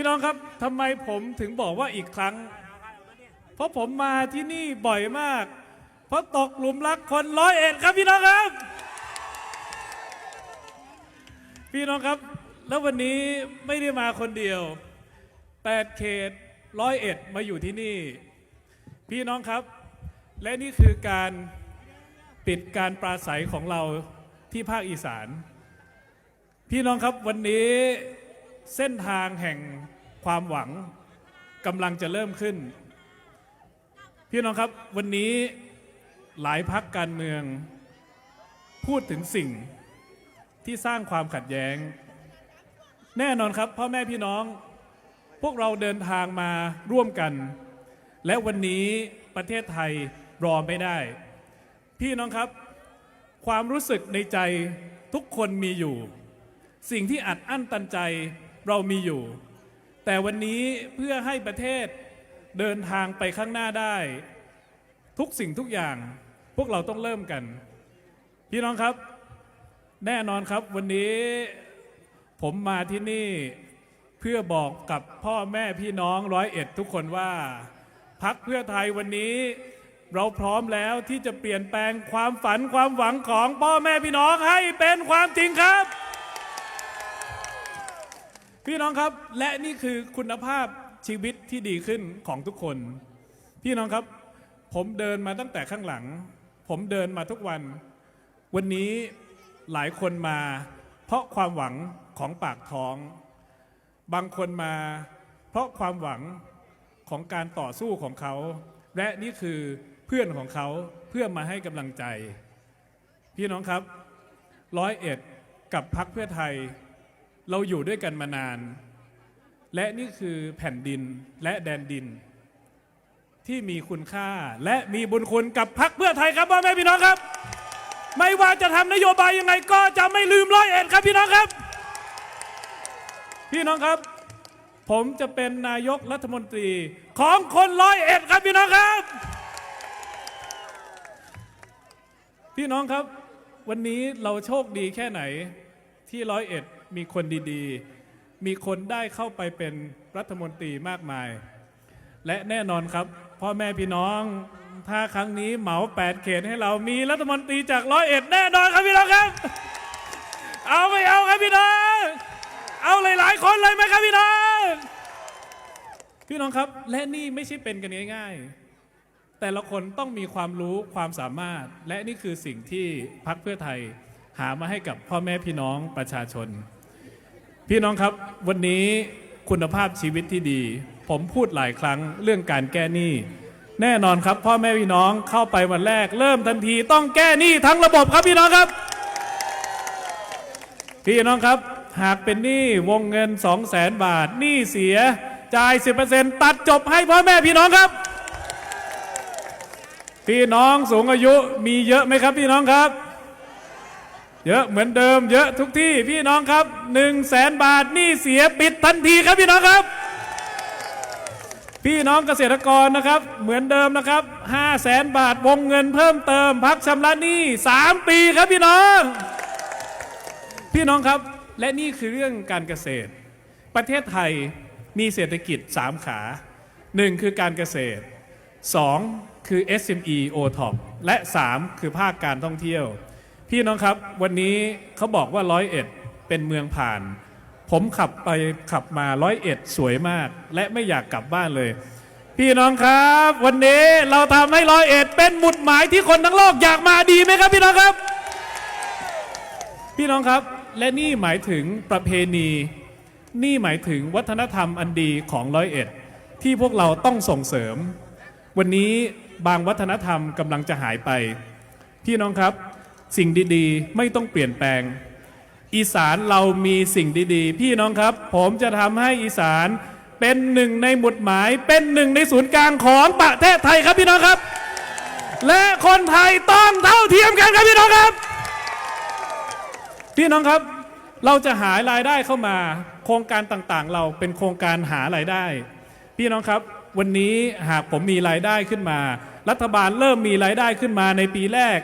พี่น้องครับทำไมผมถึงบอกว่าอีกครั้ง เพราะผมมาที่นี่บ่อยมาก เพราะตกหลุมรักคนร้อยเอ็ดครับพี่น้องครับ พี่น้องครับ แล้ววันนี้ไม่ได้มาคนเดียวแปดเขตร้อยเอ็ดมาอยู่ที่นี่ พี่น้องครับ และนี่คือการปิดการปราศัยของเราที่ภาคอีสาน พี่น้องครับวันนี้ เส้นทางแห่งความหวังกำลังจะเริ่มขึ้น พี่น้องครับวันนี้หลายพักการเมือง พูดถึงสิ่งที่สร้างความขัดแย้ง แน่นอนครับพ่อแม่พี่น้อง พวกเราเดินทางมาร่วมกัน และวันนี้ประเทศไทยรอไม่ได้ พี่น้องครับ ความรู้สึกในใจทุกคนมีอยู่ สิ่งที่อัดอั้นตันใจ เรามีอยู่ แต่วันนี้เพื่อให้ประเทศเดินทางไปข้างหน้าได้ ทุกสิ่งทุกอย่างพวกเราต้องเริ่มกัน พี่น้องครับ แน่นอนครับวันนี้ผมมาที่นี่เพื่อบอกกับพ่อแม่พี่น้องร้อยเอ็ดทุกคนว่าพักเพื่อไทยวันนี้ เราพร้อมแล้วที่จะเปลี่ยนแปลงความฝันความหวังของพ่อแม่พี่น้องให้เป็นความจริงครับ พี่น้องครับและนี่คือคุณภาพชีวิตที่ดีขึ้นของทุกคน พี่น้องครับ ผมเดินมาตั้งแต่ข้างหลัง ผมเดินมาทุกวัน วันนี้หลายคนมา เพราะความหวังของปากท้อง บางคนมา เพราะความหวังของการต่อสู้ของเขา และนี่คือเพื่อนของเขาเพื่อมาให้กำลังใจ พี่น้องครับร้อยเอ็ดกับพักเพื่อไทย เราอยู่ด้วยกันมานาน และนี่คือแผ่นดินและแดนดิน ที่มีคุณค่าและมีบุญคุณกับพักเพื่อไทยครับพ่อแม่พี่น้องครับ ไม่ว่าจะทำนโยบายยังไงก็จะไม่ลืมร้อยเอ็ดครับพี่น้องครับ พี่น้องครับ ผมจะเป็นนายกรัฐมนตรีของคนร้อยเอ็ดครับพี่น้องครับ พี่น้องครับ วันนี้เราโชคดีแค่ไหนที่ร้อยเอ็ด มีคนดีๆ มีคนได้เข้าไปเป็นรัฐมนตรีมากมาย และแน่นอนครับ พ่อแม่พี่น้อง ถ้าครั้งนี้เหมา 8 เขตให้เรามีรัฐมนตรีจากร้อยเอ็ดแน่นอนครับพี่น้องครับ เอาไม่เอาครับพี่น้อง เอาหลายๆคนเลยไหมครับพี่น้อง พี่น้องครับ และนี่ไม่ใช่เป็นกันง่ายๆ แต่ละคนต้องมีความรู้ความสามารถ และนี่คือสิ่งที่พักเพื่อไทยหามาให้กับพ่อแม่พี่น้องประชาชน พี่น้องครับวันนี้คุณภาพชีวิตที่ดี ผมพูดหลายครั้งเรื่องการแก้หนี้แน่นอนครับ พ่อแม่พี่น้องเข้าไปวันแรก เริ่มทันทีต้องแก้หนี้ทั้งระบบครับพี่น้องครับ พี่น้องครับ หากเป็นหนี้วงเงิน 2 0 0แสนบาทหนี้เสียจ่าย 10%ตัดจบให้พ่อแม่พี่น้องครับ พี่น้องสูงอายุมีเยอะไหมครับพี่น้องครับ เยอะเหมือนเดิมเยอะทุกที่พี่น้องครับ1นึ่งแสนบาทหนี้เสียปิดทันทีครับพี่น้องครับ พี่น้องเกษตรกรนะครับ เหมือนเดิมนะครับ5 0 0แสนบาทวงเงินเพิ่มเติม พักชำระหนี้ 3 ปีครับพี่น้อง พี่น้องครับและนี่คือเรื่องการเกษตร ประเทศไทยมีเศรษฐกิจ 3 ขา 1 คือการเกษตร 2 คือ SME o t o p และ 3 คือภาคการท่องเที่ยว พี่น้องครับวันนี้เขาบอกว่าร้อยเอ็ดเป็นเมืองผ่าน ผมขับไปขับมาร้อยเอ็ดสวยมาก และไม่อยากกลับบ้านเลย พี่น้องครับ วันนี้เราทำให้ร้อยเอ็ดเป็นหมุดหมายที่คนทั้งโลกอยากมาดีไหมครับ พี่น้องครับ พี่น้องครับและนี่หมายถึงประเพณี นี่หมายถึงวัฒนธรรมอันดีของร้อยเอ็ดที่พวกเราต้องส่งเสริม วันนี้บางวัฒนธรรมกำลังจะหายไป พี่น้องครับ สิ่งดีๆ ไม่ต้องเปลี่ยนแปลง อีสานเรามีสิ่งดีๆ พี่น้องครับ ผมจะทำให้อีสานเป็นหนึ่งในหมุดหมาย เป็นหนึ่งในศูนย์กลางของประเทศไทยครับพี่น้องครับ และคนไทยต้องเท่าเทียมกันครับพี่น้องครับ พี่น้องครับเราจะหารายได้เข้ามา โครงการต่างๆ เราเป็นโครงการหารายได้ พี่น้องครับ วันนี้หากผมมีรายได้ขึ้นมา รัฐบาลเริ่มมีรายได้ขึ้นมาในปีแรก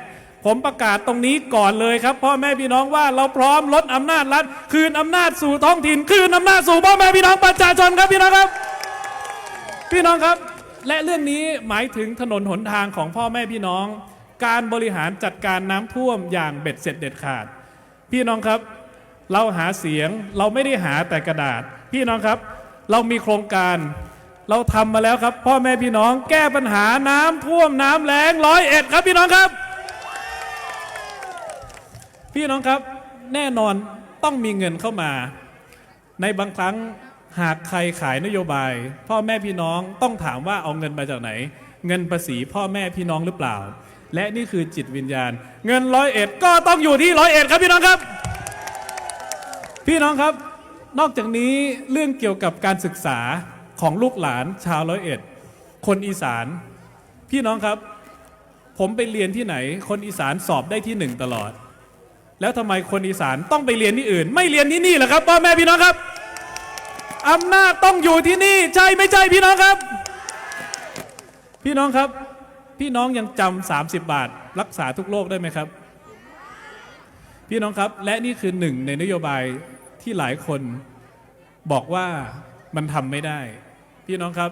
ผมประกาศตรงนี้ก่อนเลยครับ พ่อแม่พี่น้องว่าเราพร้อมลดอำนาจรัฐ คืนอำนาจสู่ท้องถิ่น คืนอำนาจสู่พ่อแม่พี่น้องประชาชนครับพี่น้องครับ พี่น้องครับ และเรื่องนี้หมายถึงถนนหนทางของพ่อแม่พี่น้อง การบริหารจัดการน้ำท่วมอย่างเบ็ดเสร็จเด็ดขาด พี่น้องครับ เราหาเสียงเราไม่ได้หาแต่กระดาษ พี่น้องครับ เรามีโครงการเราทำมาแล้วครับ พ่อแม่พี่น้องแก้ปัญหาน้ำท่วมน้ำแล้งร้อยเอ็ดครับพี่น้องครับ พี่น้องครับแน่นอนต้องมีเงินเข้ามา ในบางครั้งหากใครขายนโยบาย พ่อแม่พี่น้องต้องถามว่าเอาเงินมาจากไหน เงินภาษีพ่อแม่พี่น้องหรือเปล่า และนี่คือจิตวิญญาณ เงินร้อยเอ็ดก็ต้องอยู่ที่ร้อยเอ็ดครับพี่น้องครับ พี่น้องครับ นอกจากนี้เรื่องเกี่ยวกับการศึกษาของลูกหลานชาวร้อยเอ็ดคนอีสาน พี่น้องครับ ผมไปเรียนที่ไหน คนอีสานสอบได้ที่หนึ่งตลอด แล้วทำไมคนอีสานต้องไปเรียนที่อื่น ไม่เรียนที่นี่เหรอครับพ่อแม่พี่น้องครับอำนาจต้องอยู่ที่นี่ใช่ไม่ใช่พี่น้องครับ พี่น้องครับ พี่น้องยังจำ30บาท รักษาทุกโรคได้ไหมครับ พี่น้องครับและนี่คือหนึ่งในนโยบายที่หลายคนบอกว่ามันทำไม่ได้ พี่น้องครับ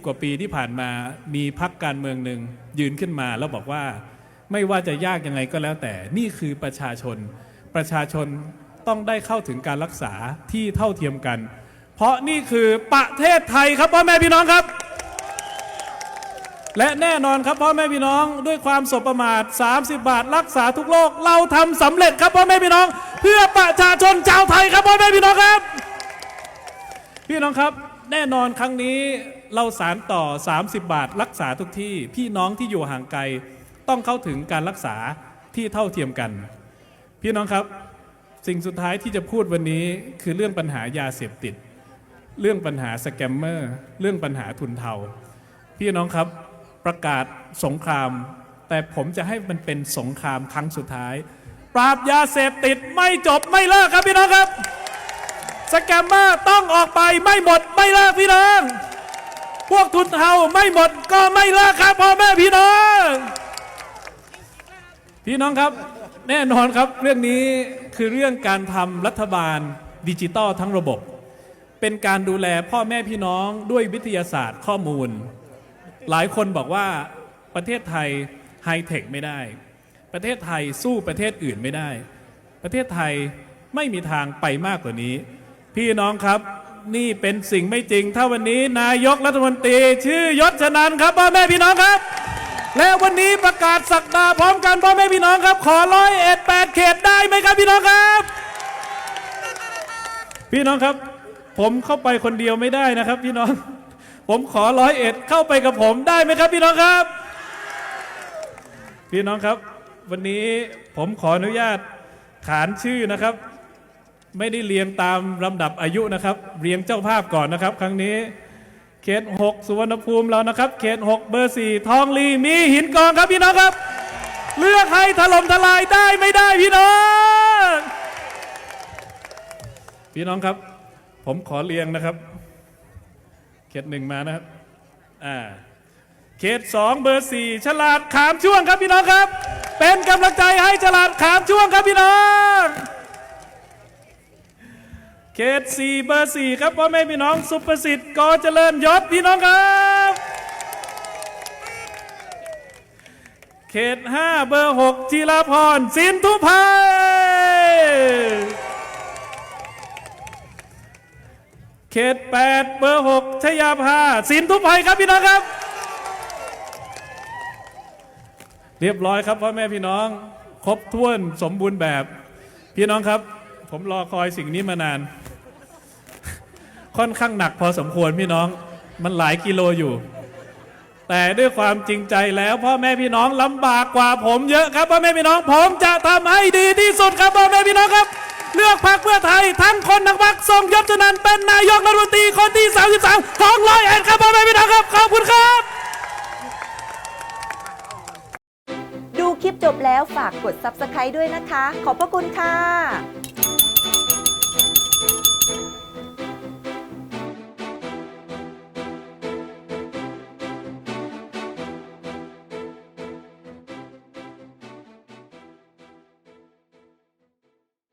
20 กว่าปีที่ผ่านมามีพักการเมืองหนึ่งยืนขึ้นมาแล้วบอกว่า ไม่ว่าจะยากยังไงก็แล้วแต่นี่คือประชาชน ประชาชนต้องได้เข้าถึงการรักษาที่เท่าเทียมกัน เพราะนี่คือประเทศไทยครับพ่อแม่พี่น้องครับ และแน่นอนครับพ่อแม่พี่น้องด้วยความสบประมาท 30 บาท รักษาทุกโรคเราทำสำเร็จครับพ่อแม่พี่น้อง เพื่อประชาชนชาวไทยครับพ่อแม่พี่น้องครับ พี่น้องครับแน่นอนครั้งนี้เราสารต่อ 30 บาท รักษาทุกที่ พี่น้องที่อยู่ห่างไกล ต้องเข้าถึงการรักษาที่เท่าเทียมกัน พี่น้องครับ สิ่งสุดท้ายที่จะพูดวันนี้คือเรื่องปัญหายาเสพติด เรื่องปัญหาสแกมเมอร์เรื่องปัญหาทุนเทา พี่น้องครับประกาศสงคราม แต่ผมจะให้มันเป็นสงครามครั้งสุดท้าย ปราบยาเสพติดไม่จบไม่เลิกครับพี่น้องครับสแกมเมอร์ต้องออกไปไม่หมดไม่เลิกพี่น้อง พวกทุนเทาไม่หมดก็ไม่เลิกครับพ่อแม่พี่น้อง พี่น้องครับแน่นอนครับเรื่องนี้คือเรื่องการทำรัฐบาลดิจิตอลทั้งระบบ เป็นการดูแลพ่อแม่พี่น้องด้วยวิทยาศาสตร์ข้อมูล หลายคนบอกว่าประเทศไทยไฮเทคไม่ได้ ประเทศไทยสู้ประเทศอื่นไม่ได้ ประเทศไทยไม่มีทางไปมากกว่านี้ พี่น้องครับนี่เป็นสิ่งไม่จริง ถ้าวันนี้นายกรัฐมนตรี ชื่อยศชนันครับพ่อแม่พี่น้องครับ และวันนี้ประกาศสักดาพร้อมกันพ่อแม่พี่น้องครับ ขอร้อยเอ็ดแปดเขตได้ไหมครับพี่น้องครับ พี่น้องครับ ผมเข้าไปคนเดียวไม่ได้นะครับ พี่น้อง ผมขอร้อยเอ็ดเข้าไปกับผมได้ไหมครับ พี่น้องครับ พี่น้องครับ วันนี้ผมขออนุญาตขานชื่อนะครับ ไม่ได้เรียงตามลำดับอายุนะครับ เรียงเจ้าภาพก่อนนะครับ ครั้งนี้ เขต6สุวรรณภูมิเรานะครับ เขต6เบอร์4ทองลีมีหินกองครับพี่น้องครับ เลือกให้ถล่มทลายได้ไม่ได้พี่น้อง พี่น้องครับ ผมขอเรียงนะครับ เขตหนึ่งมานะครับอ่าเขตสองเบอร์สี่ฉลาดขามช่วงครับพี่น้องครับ เป็นกำลังใจให้ฉลาดขามช่วงครับพี่น้อง ตสี่เบอร์สี่ครับพ่อแม่พี่น้องสุประสิทธิ์กอเจริญยศพี่น้องครับ เขตห้าเบอร์หกจิราพรสินทุพัยเขต8เบอร์6ชยาภาสินทุพไพครับพี่น้องครับ เรียบร้อยครับพ่อแม่พี่น้อง ครบถ้วนสมบูรณ์แบบ พี่น้องครับผมรอคอยสิ่งนี้มานาน ค่อนข้างหนักพอสมควรพี่น้องมันหลายกิโลอยู่ แต่ด้วยความจริงใจแล้วพ่อแม่พี่น้องลำบากกว่าผมเยอะครับพ่อแม่พี่น้องผมจะทำให้ดีที่สุดครับพ่อแม่พี่น้องครับ เลือกพรรคเพื่อไทยทั้งคนทั้งพรรคทรงยศจนันเป็นนายกรัฐมนตรีคนที่ 33ของร้อยเอ็ดครับพ่อแม่พี่น้องครับขอบคุณครับ ดูคลิปจบแล้วฝากกด Subscribe ด้วยนะคะ ขอบพระคุณค่ะ